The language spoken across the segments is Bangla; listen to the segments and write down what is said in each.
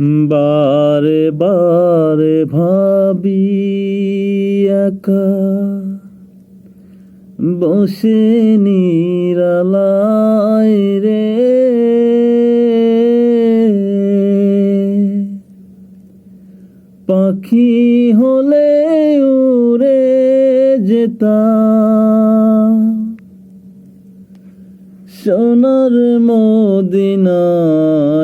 বারে বারে ভাবি একা। বসে নিরালায় রে। পাখি হলে উড়ে যেতাম। সোনার মদিনায়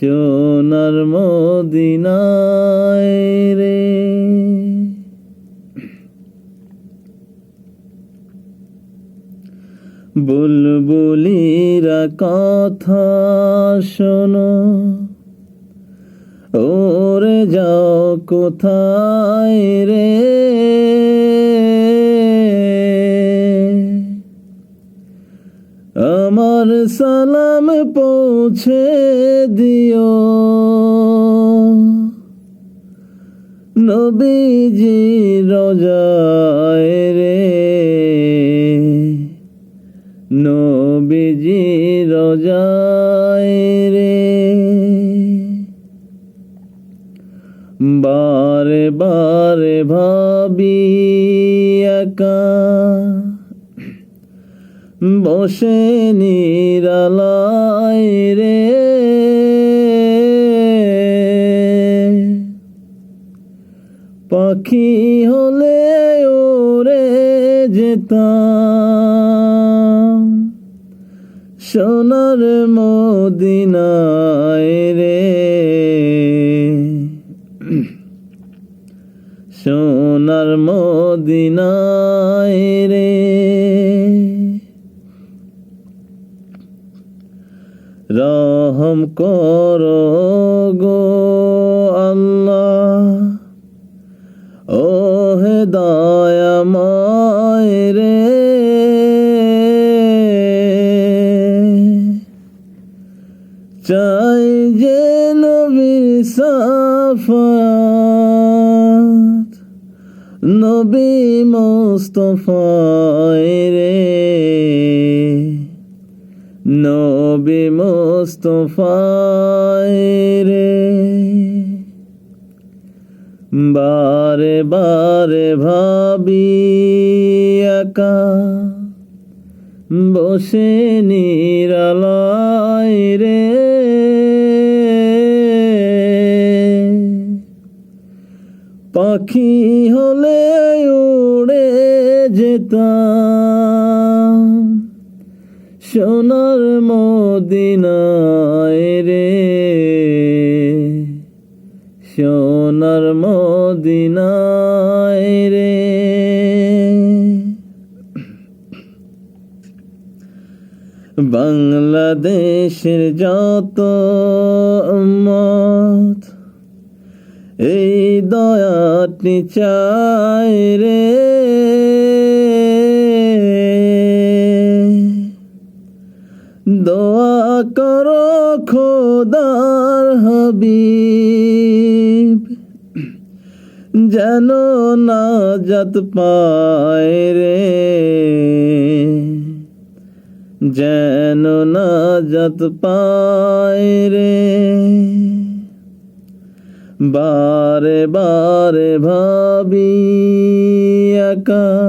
সোনার মদিনায় রে। বুলবুলিরা কথা শোনো ওরে যাও কোথায় রে? আমার সালাম পৌঁছে দিও। নবীজি রোজায় রে নবীজি রোজায় রে। বারে বারে ভাবি একা বসে নিরালায় রে। পাখি হলে ওরে যেতাম। সোনার মদিনায় রে। সোনার মদিনায় রে। রহম কর গো আল্লাহ। ও হে রে। চাই যে নবীর সাফাত নবী মোস্তফায় রে। নবী মোস্তফায় রে। বারে বারে ভাবি একা বসে নিরালায় রে। পাখি হলে উড়ে যেতাম সোনার মদিনায় রে। সোনার মদিনায় রে। বাংলাদেশের যত মত এই দয়াটি চাই রে। দোয়া করো খোদার হাবিব। যেন নাজাত পায় রে। যেন নাজাত পায় রে। বারে বারে ভাবি একা।